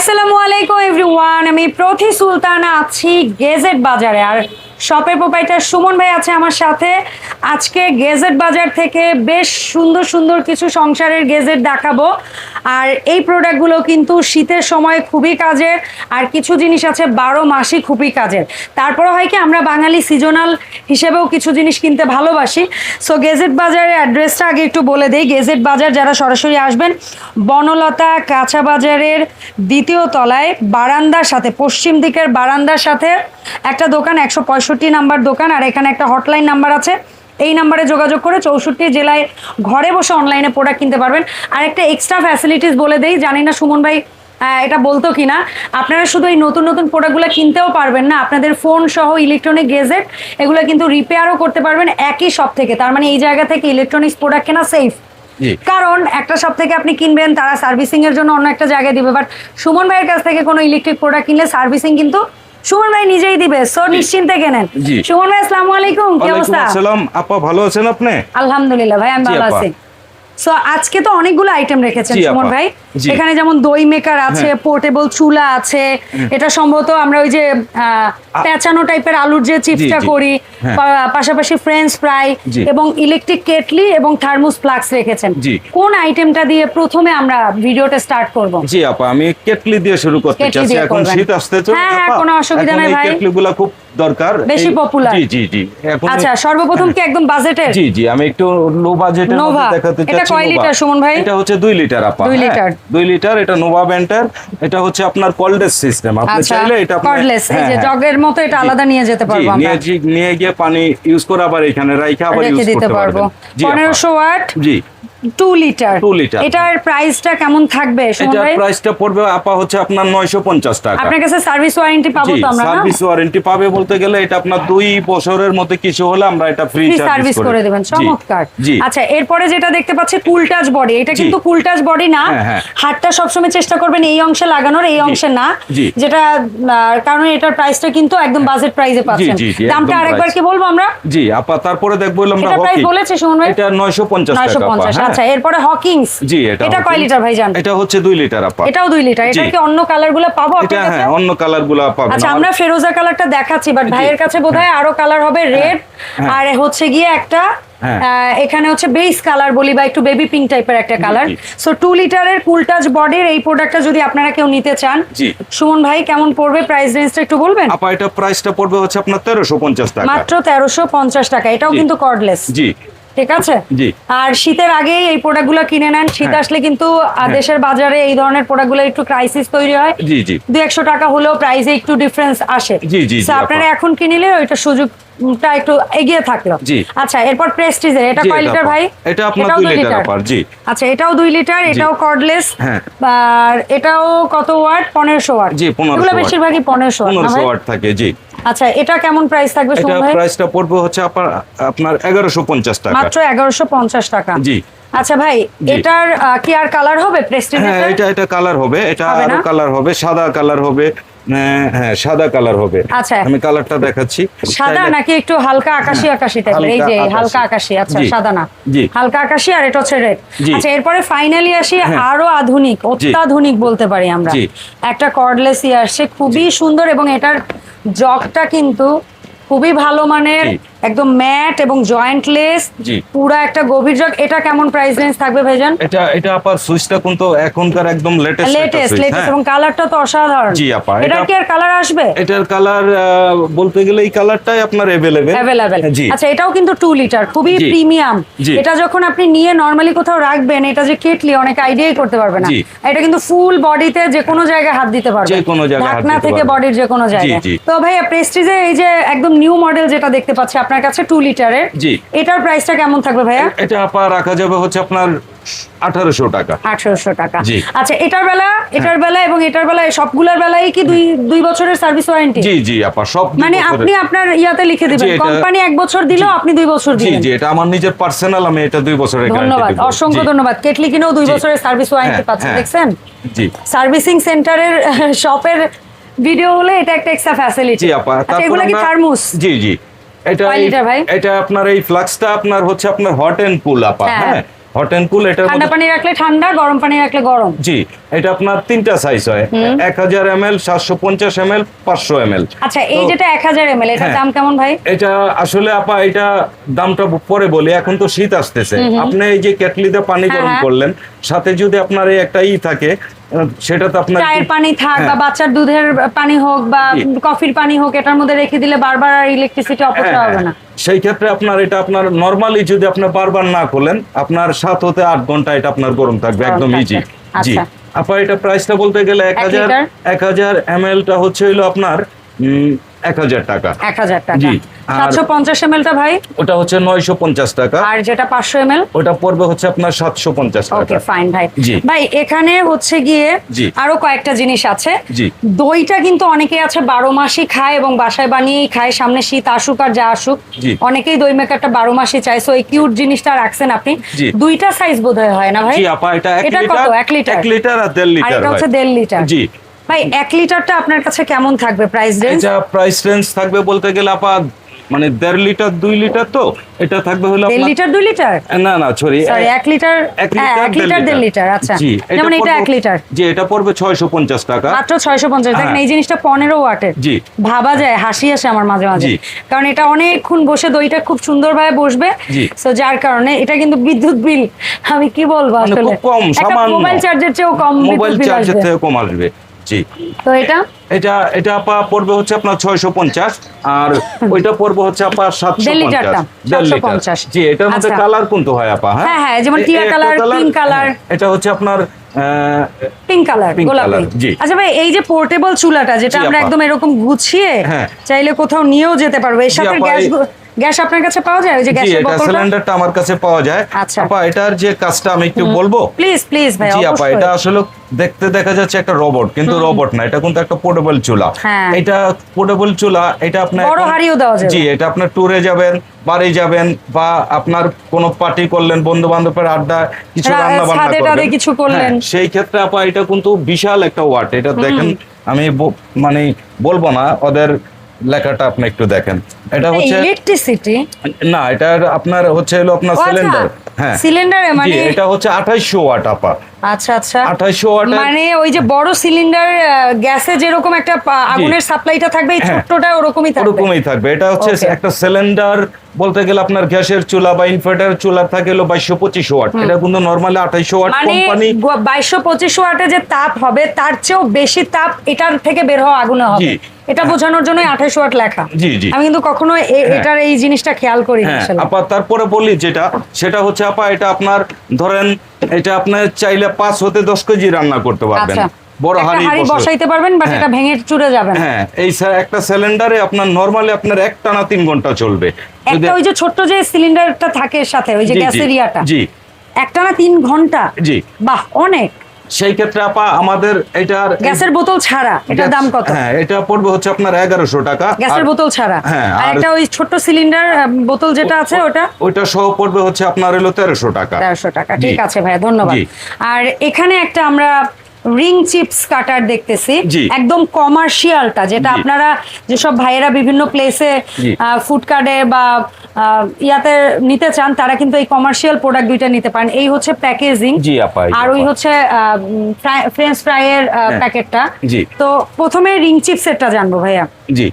আসসালামু আলাইকুম এভরিওয়ান আমি প্রতি সুলতানা আছি গেজেট বাজারে। আর শপের প্রোপাইটার সুমন ভাই আছে আমার সাথে। আজকে গেজেট বাজার থেকে বেশ সুন্দর সুন্দর কিছু সংসারের গেজেট দেখাবো। আর এই প্রোডাক্টগুলো কিন্তু শীতের সময় খুবই কাজের, আর কিছু জিনিস আছে বারো মাসই খুবই কাজের। তারপরে হয় কি, আমরা বাঙালি সিজনাল হিসেবেও কিছু জিনিস কিনতে ভালোবাসি। সো গেজেট বাজারের অ্যাড্রেসটা আগে একটু বলে দেই। গেজেট বাজার যারা সরাসরি আসবেন, বনলতা কাঁচা বাজারের দ্বিতীয় তলায়, বারান্দার সাথে, পশ্চিম দিকের বারান্দার সাথে একটা দোকান, একশো পঁয়ষট্টি নাম্বার দোকান, আর এখানে একটা হটলাইন নাম্বার আছে। এই নাম্বারে যোগাযোগ করে চৌষট্টি জেলায় ঘরে বসে অনলাইনে প্রোডাক্ট কিনতে পারবেন। আর একটা এক্সট্রা ফ্যাসিলিটিস বলে দেই জানি না সুমন ভাই এটা বলতো কিনা। আপনারা শুধু এই নতুন নতুন প্রোডাক্টগুলো কিনতেও পারবেন না আপনাদের ফোন সহ ইলেকট্রনিক গেজেট এগুলো কিন্তু রিপেয়ারও করতে পারবেন একই শপ থেকে। তার মানে এই জায়গা থেকে ইলেকট্রনিক্স প্রোডাক্ট কেনা সেফ কারণ একটা শপ থেকে আপনি কিনবেন তারা সার্ভিসিং এর জন্য অন্য একটা জায়গায় দিবে। বাট সুমন ভাইয়ের কাছ থেকে কোনো ইলেকট্রিক প্রোডাক্ট কিনলে সার্ভিসিং কিন্তু সুমন ভাই নিজেই দিবে সো নিশ্চিন্তে কেনেন। সুমন ভাই আসসালামু আলাইকুম কি অবস্থা? আসসালাম। আপা ভালো আছেন আপনি? আলহামদুলিল্লাহ ভাই আমি ভালো আছি। সো আজকে তো অনেকগুলো আইটেম রেখেছেন সুমন ভাই। এখানে যেমন দই মেকার আছে হ্যাঁ। পোর্টেবল চুলা আছে এটা সম্ভবত আমরা ওই যে পেঁচানো টাইপের আলুর যে চিপসটা করি হ্যাঁ। পাশাপাশি ফ্রেঞ্চ ফ্রাই এবং ইলেকট্রিক কেটলি এবং থার্মোস ফ্লাক্স রেখেছেন কোন আইটেমটা দিয়ে প্রথমে আমরা ভিডিওটা স্টার্ট করব জি আপা আমি কেটলি দিয়ে শুরু করতে চাচ্ছি এখন শীত আসতে চলে হ্যাঁ, হ্যাঁ। কোনো অসুবিধা নাই ভাই। কেটলি গুলা খুব দরকার। বেশি popular। জি জি জি। আচ্ছা সর্বপ্রথম কি একদম বাজেটের? জি জি আমি একটু লো বাজেটের মধ্যে দেখাতে এটা কয় লিটার, সুমন ভাই? এটা হচ্ছে 2 লিটার আপা। দুই হ্যাঁ, লিটার। 2 লিটার এটা নোভা ব্যান্ডের এটা হচ্ছে আপনার কল্ডেস সিস্টেম আপনি আচ্ছা চাইলে এটা আপনি- কর্ডলেস এই হ্যাঁ, যে হ্যাঁ। জগের মতো এটা আলাদা নিয়ে যেতে পারব আমরা। নিয়ে নিয়ে গিয়ে পানি ইউজ করে আবার এখানে রাইখে আবার ইউজ করতে পারব। পারবেন। জি আপা। পনেরোশো ওয়াট। জি। Two litre. Two liter। এটার প্রাইসটা কেমন থাকবে এটার প্রাইসটা পড়বে আপা হচ্ছে আপনার 950 টাকা। আপনার কাছে সার্ভিস ওয়ারেন্টি পাবো তো আমরা সার্ভিস ওয়ারেন্টি পাবে বলতে গেলে এটা আপনার দুই বছরের মধ্যে কিছু হলে আমরা এটা ফ্রি ফ্রি সার্ভিস করে দেবেন চমৎকার। আচ্ছা এরপরে যেটা দেখতে পাচ্ছি কুল টাচ বডি এটা কিন্তু কুল টাচ বডি না। হ্যাঁ, হ্যাঁ। হাতটা সবসময় চেষ্টা করবেন এই অংশে লাগানোর এই অংশে না। যেটা কারণ এটার প্রাইসটা কিন্তু একদম বাজেট প্রাইসে পাচ্ছেন। দামটা আরেকবার কি বলব আমরা? জি আপা তারপরে দেখব আমরা এটা প্রাইস বলেছে ভাই? এটা 950 টাকা 950 হ্যাঁ। আচ্ছা এরপরে হকিংস জি এটা এটা কয় লিটার ভাই জান এটা হচ্ছে 2 লিটার আপা এটাও দুই লিটার এটা কি অন্য কালারগুলো পাবো এটা আপনার কাছে? হ্যাঁ অন্য কালারগুলা পাবেন আচ্ছা আমরা ফেরোজা কালারটা দেখাচ্ছি বাট ভাইয়ের কাছে বোধহয় আরও কালার হবে রেড হ্যাঁ। আর হচ্ছে গিয়ে একটা হ্যাঁ। এখানে হচ্ছে বেস কালার বলি বা একটু বেবি পিঙ্ক টাইপের একটা কালার সো টু লিটারের কুল টাচ বডির এই প্রোডাক্টটা যদি আপনারা কেউ নিতে চান জি। সুমন ভাই কেমন পড়বে প্রাইস রেঞ্জটা একটু বলবেন? আপা এটা প্রাইসটা পড়বে হচ্ছে আপনার 1350 টাকা। মাত্র তেরোশো পঞ্চাশ টাকা এটাও কিন্তু কর্ডলেস জি। ঠিক আছে? আর শীতের আগেই এই প্রোডাক্টগুলো কিনে নেন। শীত হ্যাঁ। আসলে কিন্তু দেশের বাজারে এই ধরনের প্রোডাক্টগুলো একটু ক্রাইসিস তৈরি হয়। জি জি। দু একশো টাকা হলেও প্রাইসে একটু ডিফারেন্স আসে। আপনারা আপা। এখন কিনলে ওইটা সুযোগটা একটু এগিয়ে থাকল। আচ্ছা এরপর প্রেস্টিজের এটা কয় লিটার ভাই? এটা আপনার এটাও 2 দুই লিটার আপার জি। আচ্ছা এটাও দুই লিটার এটাও কর্ডলেস হ্যাঁ। আর এটাও কত ওয়াট? পনেরোশো ওয়াট। জি, 1500 এগুলো বেশিরভাগই পনেরোশো ওয়াট 1500 ওয়াট থাকে জি। আচ্ছা এটা কেমন প্রাইস থাকবে এটা প্রাইসটা পড়বে হচ্ছে আপনার আপনার 1150 টাকা। মাত্র এগারোশো পঞ্চাশ টাকা। জি। আচ্ছা ভাই এটার কি আর কালার হবে? প্রেস্টিজ হ্যাঁ এটা এটা কালার হবে এটা আরও কালার হবে সাদা কালার হবে। হ্যাঁ, হ্যাঁ সাদা কালার হবে। আচ্ছা। আমি কালারটা দেখাচ্ছি। সাদা নাকি একটু হালকা আকাশি আকাশি টাইপের এই যে হালকা আকাশি। আচ্ছা সাদা না। হালকা আকাশি আর এটা হচ্ছে রেড আচ্ছা এরপরে ফাইনালি আসি হ্যাঁ। আরও আধুনিক অত্যাধুনিক বলতে পারি আমরা। একটা কর্ডলেস ইয়ার সে খুবই সুন্দর এবং এটার জগটা কিন্তু খুবই ভালো মানের। একদম ম্যাট এবং জয়েন্টলেস জি। পুরো একটা গভীর জগ এটা কেমন প্রাইস রেঞ্জ থাকবে ভাইজান এটা এটা আপার সুইচটা কিন্তু এখনকার একদম লেটেস্ট লেটেস্ট লেটেস্ট এবং কালারটা তো অসাধারণ জি, আপা, এটা এটা- কি আর কালার আসবে এটার কালার বলতে গেলে এই কালারটাই আপনার अवेलेबल অ্যাভেলেবেল জি আচ্ছা এটাও কিন্তু টু লিটার খুবই জি। প্রিমিয়াম জি। এটা যখন আপনি নিয়ে নর্মালি কোথাও রাখবেন এটা যে কেটলি অনেক আইডিয়াই করতে পারবে না জি। এটা কিন্তু ফুল বডিতে যে কোনো জায়গায় হাত দিতে পারবে যে কোনো জায়গায় হাত ঢাকনা দিতে থেকে পারবে। বডির যে কোনো জায়গায় জি। তো ভাইয়া প্রেস্টিজে এই যে একদম নিউ মডেল যেটা দেখতে পাচ্ছি আপনার কাছে টু লিটারের জি। এটার প্রাইসটা কেমন থাকবে ভাইয়া? এটা আপা রাখা যাবে হচ্ছে আপনার আঠারোশো টাকা। আঠারোশো টাকা। জি। আচ্ছা এটার বেলা এটার বেলা এবং এটার বেলা সবগুলোর বেলায় কি দুই দুই বছরের সার্ভিস ওয়ারেন্টি জি জি আপা সব মানে আপনি আপনার ইয়াতে লিখে দিবেন কোম্পানি এক বছর দিলেও আপনি দুই বছর জি দিবেন জি এটা আমার নিজের পার্সোনাল আমি এটা দুই বছরের ধন্যবাদ অসংখ্য ধন্যবাদ। কেটলি কিনেও দুই বছরের সার্ভিস ওয়ারেন্টি হ্যাঁ, পাচ্ছেন হ্যাঁ। দেখছেন? জি। সার্ভিসিং সেন্টারের শপের ভিডিও হলে এটা একটা এক্সট্রা ফ্যাসিলিটি জি আপা আচ্ছা এগুলো কি থার্মোস জি জি। এটা? এটা আপনার এই ফ্লাক্সটা আপনার হচ্ছে আপনার হট এন্ড কুল আপা হ্যাঁ। হট এন্ড কুল এটা ঠান্ডা পানি রাখলে ঠান্ডা গরম পানি রাখলে গরম জি এটা আপনার তিনটা সাইজ হয় এক হাজার এম এল সাতশো পঞ্চাশ এম পাঁচশো এম আচ্ছা এই যেটা এক হাজার এম এল এটার হ্যাঁ। দাম কেমন ভাই এটা আসলে আপা এটা দামটা পরে বলি এখন তো শীত আসতেছে আপনি এই যে কেটলিতে পানি হ্যাঁ, গরম হ্যাঁ। করলেন সাথে যদি আপনার এই একটা ই থাকে সেটা তো আপনার চায়ের পানি থাক বা হ্যাঁ। বাচ্চার দুধের পানি হোক বা কফির পানি হোক এটার মধ্যে রেখে দিলে বারবার আর ইলেকট্রিসিটি অপচয় হ্যাঁ, হবে না। সেই ক্ষেত্রে আপনার এটা আপনার নরমালি যদি আপনি বারবার না খোলেন আপনার সাত হতে আট ঘণ্টা এটা আপনার গরম থাকবে একদম ইজি জি। আপনার আপা এটা প্রাইসটা বলতে গেলে এক হাজার এক হাজার এম টা হচ্ছে হইল আপনার উম, এক হাজার টাকা। এক হাজার টাকা। জি, আর- সাতশো পঞ্চাশ এম টা ভাই? ওটা হচ্ছে টাকা। আর যেটা ওটা পড়বে হচ্ছে আপনার সাতশো পঞ্চাশ ওকে ফাইন ভাই। ভাই এখানে হচ্ছে গিয়ে আরও কয়েকটা জিনিস আছে। দইটা কিন্তু অনেকে আছে বারো মাসই খায় এবং বাসায় বানিয়েই খায় সামনে শীত আসুক আর যা আসুক। অনেকেই দই মেকারটা বারো মাসই চায়। সো এই কিউট জিনিসটা রাখছেন আপনি। দুইটা সাইজ বোধহয় হয় না ভাই? জি আপা এটা কত? লিটার এক লিটার? লিটার আর দেড় আর লিটার এটা হচ্ছে। দেড় লিটার জি। ভাই এক লিটারটা আপনার কাছে কেমন থাকবে প্রাইস রেঞ্জ এটা প্রাইস রেঞ্জ থাকবে বলতে গেলে আপা মানে দেড় লিটার দুই লিটার তো? এটা থাকবে হলো দেড় আপনার লিটার দুই লিটার? না না সরি সরি এক লিটার এক হ্যাঁ, লিটার এক লিটার দেড় লিটার। আচ্ছা। জি যেমন এটা পড়বে- এক লিটার। জি এটা পড়বে ছয়শো পঞ্চাশ টাকা। মাত্র ছয়শো পঞ্চাশ। দেখেন হ্যাঁ। এই জিনিসটা পনেরো ওয়াটের জি। ভাবা যায় হাসি আসে আমার মাঝে মাঝে। কারণ এটা অনেকক্ষণ বসে দইটা খুব সুন্দরভাবে বসবে। তো যার কারণে এটা কিন্তু বিদ্যুৎ বিল। আমি কি বলব মানে আসলে? খুব কম সামান্য। মোবাইল চার্জের চেয়েও কম মোবাইল বিদ্যুৎ বিল চার্জের আসবে। থেকে কম আসবে। জি। তো এটা? এটা এটা আপা পড়বে হচ্ছে আপনার ছয়শো পঞ্চাশ আর ওইটা পড়বে হচ্ছে আপা সাতশো দেড় লিটারটা, পঞ্চাশ দেড় লিটার। 750 জি এটার মধ্যে আচ্ছা। কালার কোনটা হয় আপা হ্যাঁ, হ্যাঁ, যেমন টিয়া colour, pink colour। হ্যাঁ, এটা হচ্ছে আপনার পিঙ্ক কালার গোলাপি। আচ্ছা ভাই এই যে পোর্টেবল চুলাটা যেটা আমরা একদম এরকম গুছিয়ে হ্যাঁ। চাইলে কোথাও নিয়েও যেতে পারব। এর সাথে গ্যাস গ্যাস আপনার কাছে পাওয়া যায়? ওই যে গ্যাসের বোতলটা? সিলিন্ডারটা আমার কাছে পাওয়া যায়। আচ্ছা। আপা এটার যে কাজটা আমি একটু বলব? প্লিজ প্লিজ ভাই জি আপা এটা আসলে দেখতে দেখা যাচ্ছে একটা রোবট কিন্তু রোবট না এটা কিন্তু একটা পোর্টেবল চুলা। হ্যাঁ। এটা পোর্টেবল চুলা এটা আপনার বড় হাঁড়িও দেওয়া যাবে। জি এটা আপনার ট্যুরে যাবেন বাড়ি যাবেন বা আপনার কোনো পার্টি করলেন বন্ধু বান্ধবের আড্ডা কিছু রান্না বান্না টাদে কিছু করলেন। হ্যাঁ, সেই ক্ষেত্রে আপা এটা কিন্তু বিশাল একটা ওয়াট এটা দেখেন আমি মানে বলব না ওদের লেখাটা আপনি একটু দেখেন। এটা হচ্ছে ইলেকট্রিসিটি না এটা আপনার হচ্ছে হলো আপনার সিলিন্ডার হ্যাঁ। সিলিন্ডারে মানে এটা হচ্ছে আঠাইশশো ওয়াট আপা আচ্ছা আচ্ছা। আঠাইশশো ওয়াটের মানে ওই যে বড় সিলিন্ডার গ্যাসে যেরকম একটা আগুনের সাপ্লাইটা থাকবে এই হ্যাঁ। ছোট্টটা ওরকমই থাকবে। ওরকমই থাকবে। এটা হচ্ছে একটা সিলিন্ডার বলতে গেলে আপনার গ্যাসের চুলা বা ইনভার্টার চুলা থাকে হলো বাইশশো পঁচিশ ওয়াট। এটা কিন্তু নর্মালি আঠাইশো ওয়াট কোম্পানি বাইশশো পঁচিশ ওয়াটে যে তাপ হবে তার চেয়েও বেশি তাপ এটার থেকে বের হওয়া আগুনে হবে। এটা বোঝানোর জন্য আঠাশ ওয়াট লেখা। জি, জি। আমি কিন্তু কখনো হ্যাঁ। এটার এই জিনিসটা খেয়াল করি হ্যাঁ আসলে। আপা তারপরে বলি যেটা সেটা হচ্ছে আপা এটা আপনার ধরেন এটা আপনার চাইলে পাঁচ হতে দশ কেজি রান্না করতে পারবেন। আচ্ছা। বড় একটা হাঁড়ি হাঁড়ি বসে- বসাইতে পারবেন বাট হ্যাঁ। এটা ভেঙে চুরে যাবে না। হ্যাঁ এই একটা সিলিন্ডারে আপনার নর্মালি আপনার এক টানা তিন ঘণ্টা চলবে। একটা ওই যে ছোট্ট যে সিলিন্ডারটা থাকে সাথে ওই যে জি, ঘণ্টা? জি। বাহ অনেক। সেই ক্ষেত্রে আপা আমাদের এটার গ্যাসের বোতল ছাড়া এটার দাম কত? হ্যাঁ এটা পড়বে হচ্ছে আপনার 1100 টাকা। গ্যাসের বোতল ছাড়া? হ্যাঁ, আর এটা একটা ওই ছোট সিলিন্ডার বোতল যেটা আছে ওটা? ওটা সহ পড়বে হচ্ছে আপনার হলো 1300 টাকা। 1300 টাকা। ঠিক আছে ভাই ধন্যবাদ। আর এখানে একটা আমরা রিং চিপস কাটার দেখতেছি। একদম কমার্শিয়ালটা যেটা আপনারা যেসব ভাইয়েরা বিভিন্ন প্লেসে ফুডকার্টে ফুড কার্ডে বা ইয়াতে নিতে চান তারা কিন্তু এই কমার্শিয়াল প্রোডাক্ট দুইটা নিতে পারেন। এই হচ্ছে প্যাকেজিং আর ওই। হচ্ছে ফ্রেঞ্চ ফ্রাই এর প্যাকেটটা। তো প্রথমে রিং চিপস এরটা জানব ভাইয়া। জি।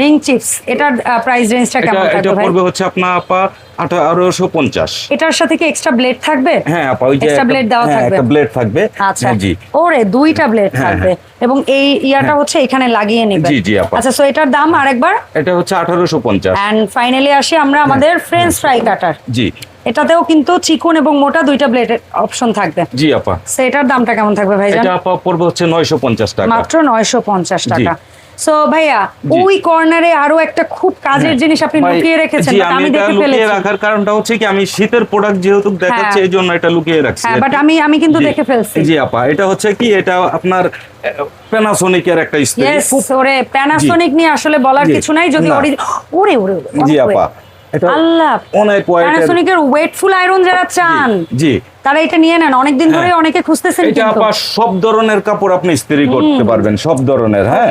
রিং চিপস এটার প্রাইস রেঞ্জটা কেমন থাকবে ভাই? পড়বে হচ্ছে আপনার আপা আঠারোশো পঞ্চাশ। এটার সাথে কি এক্সট্রা ব্লেড থাকবে? হ্যাঁ আপা ওই যে এক্সট্রা ব্লেড দেওয়া হ্যাঁ, থাকবে। একটা ব্লেড থাকবে। আচ্ছা। হ্যাঁ, জি। ওরে দুইটা ব্লেড হ্যাঁ, থাকবে। এবং এই ইয়াটা হচ্ছে এখানে লাগিয়ে নেবে। জি, জি, আপা। আচ্ছা সো এটার দাম আরেকবার? এটা হচ্ছে আঠারোশো পঞ্চাশ। এন্ড ফাইনালি আসি আমরা আমাদের ফ্রেঞ্চ ফ্রাই কাটার জি। এটাতেও কিন্তু চিকন এবং মোটা দুইটা ব্লেডের অপশন থাকবে। জি আপা। সো এটার দামটা কেমন থাকবে ভাইজান? এটা আপা পড়বে হচ্ছে নয়শো পঞ্চাশ টাকা। মাত্র নয়শো পঞ্চাশ টাকা। জি। সো ভাইয়া ওই কর্নারে আরও একটা খুব কাজের জিনিস আপনি লুকিয়ে রেখেছেন আমি দেখে লুকিয়ে ফেলেছি। রাখার কারণটা হচ্ছে কি আমি শীতের প্রোডাক্ট যেহেতু দেখাচ্ছে হ্যাঁ। এই জন্য এটা লুকিয়ে রাখছি। হ্যাঁ বাট আমি আমি কিন্তু দেখে ফেলছি। জি আপা এটা হচ্ছে কি এটা আপনার প্যানাসোনিকের একটা ইস্ত্রি ইয়েস খুব ওরে প্যানাসোনিক নিয়ে আসলে বলার কিছু নাই যদি। ওরে ওরে জি আপা এটা আল্লাহ অনেক প্যানাসোনিকের ওয়েটফুল আয়রন যারা চান। জি। তারা এটা নিয়ে নেন। অনেকদিন ধরে হ্যাঁ। অনেকে খুঁজতেছেন এটা আপা সব ধরনের কাপড় আপনি ইস্ত্রি করতে পারবেন সব ধরনের হ্যাঁ?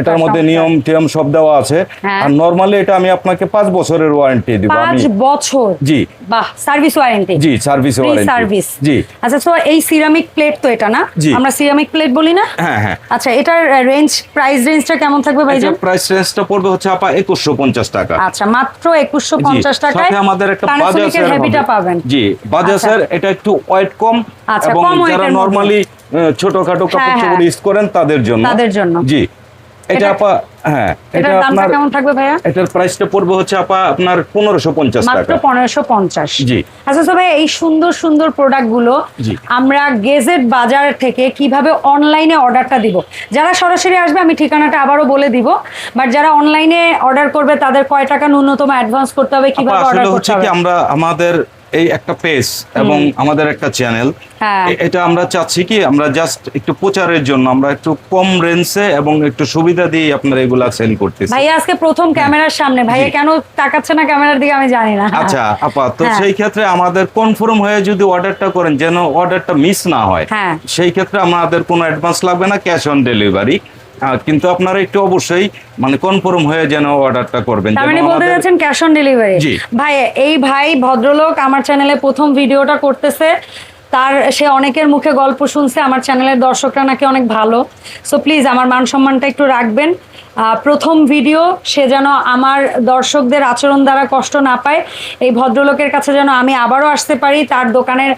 এটার মধ্যে নিয়ম টিয়ম সব দেওয়া আছে। হ্যাঁ। আর নরমালি এটা আমি আপনাকে বছরের ওয়ারেন্টি দিব আমি বছর? জি। বাহ সার্ভিস ওয়ারেন্টি। জি সার্ভিস ওয়ারেন্টি। সার্ভিস। জি। আচ্ছা এই সিরামিক প্লেট তো এটা না? আমরা সিরামিক প্লেট বলি না? হ্যাঁ হ্যাঁ। আচ্ছা এটার রেঞ্জ প্রাইস রেঞ্জটা কেমন থাকবে ভাইজান? প্রাইস রেঞ্জটা পড়বে হচ্ছে আপা একুশশো পঞ্চাশ টাকা। আচ্ছা মাত্র একুশশো জি, পঞ্চাশ টাকায় সাথে আমাদের একটা এর বাজাজের পাবেন। জি বাজাজের এটা একটু ওয়েট কম আচ্ছা, এবং যারা নরমালি ছোটখাটো কাপড় হ্যাঁ, চোপড় হ্যাঁ। ইউজ করেন তাদের জন্য। তাদের জন্য। জি। এটা আপা হ্যাঁ এটা আপনার কেমন থাকবে ভাইয়া? এটার প্রাইসটা পড়বে হচ্ছে আপা আপনার পনেরোশো পঞ্চাশ মাত্র টাকা। পনেরোশো পঞ্চাশ। জি। আচ্ছা তো ভাই এই সুন্দর সুন্দর প্রোডাক্টগুলো আমরা গেজেট বাজার থেকে কীভাবে অনলাইনে অর্ডারটা দিব? যারা সরাসরি আসবে আমি ঠিকানাটা আবারও বলে দিব। বাট যারা অনলাইনে অর্ডার করবে তাদের কয় টাকা ন্যূনতম অ্যাডভান্স করতে হবে কীভাবে অর্ডার করতে হচ্ছে কি আমরা আমাদের এই একটা পেজ এবং আমাদের একটা চ্যানেল। এটা আমরা চাচ্ছি কি আমরা জাস্ট একটু প্রচারের জন্য আমরা একটু কম রেঞ্জে এবং একটু সুবিধা দিয়ে আপনার এগুলা সেল করতেছি। ভাইয়া আজকে প্রথম ক্যামেরার সামনে। ভাইয়া কেন তাকাচ্ছে না ক্যামেরার দিকে আমি জানি না। আচ্ছা আপা তো হ্যাঁ। সেই ক্ষেত্রে আমাদের কনফার্ম হয়ে যদি অর্ডারটা করেন যেন অর্ডারটা মিস না হয় হ্যাঁ। সেই ক্ষেত্রে আমাদের কোনো অ্যাডভান্স লাগবে না ক্যাশ অন ডেলিভারি কিন্তু আপনারা একটু অবশ্যই মানে কনফার্ম হয়ে যেন অর্ডারটা করবেন। তার মানে বলতে যাচ্ছেন ক্যাশ অন ডেলিভারি। ভাই এই ভাই ভদ্রলোক আমার চ্যানেলে প্রথম ভিডিওটা করতেছে। তার সে অনেকের মুখে গল্প শুনছে আমার চ্যানেলের দর্শকরা নাকি অনেক ভালো। সো প্লিজ আমার মান সম্মানটা একটু রাখবেন। প্রথম ভিডিও সে যেন আমার দর্শকদের আচরণ দ্বারা কষ্ট না পায় এই ভদ্রলোকের কাছে যেন আমি আবারও আসতে পারি তার দোকানের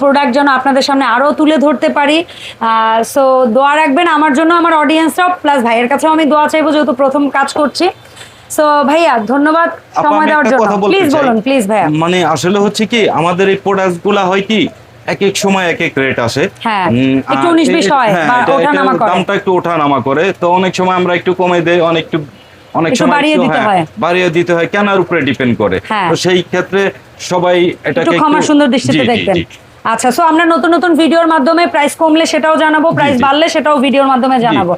প্রোডাক্ট যেন আপনাদের সামনে আরও তুলে ধরতে পারি। সো দোয়া রাখবেন আমার জন্য আমার অডিয়েন্সরাও প্লাস ভাইয়ের কাছেও আমি দোয়া চাইব যেহেতু প্রথম কাজ করছি। সো ভাইয়া ধন্যবাদ সময় দেওয়ার জন্য। প্লিজ বলুন প্লিজ ভাইয়া। মানে আসলে হচ্ছে কি আমাদের এই প্রোডাক্ট হয় কি এক এক সময় এক এক রেট আসে দামটা উম, একটু ওঠা 19-20 এ- হয় হ্যাঁ, করে। দামটা একটু ওঠানামা করে তো অনেক সময় আমরা একটু কমে দেই অনেক অনেক সময় বাড়িয়ে দিতে হ্যাঁ। বাড়িয়ে দিতে হয় কেনার উপরে ডিপেন্ড করে। তো সেই ক্ষেত্রে সবাই এটাকে সুন্দর দৃষ্টিতে দেখবেন। আচ্ছা সো আমরা নতুন নতুন ভিডিওর মাধ্যমে প্রাইস কমলে সেটাও জানাব প্রাইস বাড়লে সেটাও ভিডিওর মাধ্যমে জানাব।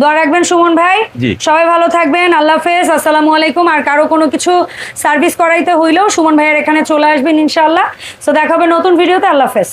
দোয়া রাখবেন সুমন ভাই। সবাই ভালো থাকবেন আল্লাহ হাফেজ আসসালামু আলাইকুম। আর কারও কোনো কিছু সার্ভিস করাইতে হইলেও সুমন ভাইয়ের এখানে চলে আসবেন ইনশাআল্লাহ। সো দেখা হবে নতুন ভিডিওতে আল্লাহ হাফেজ।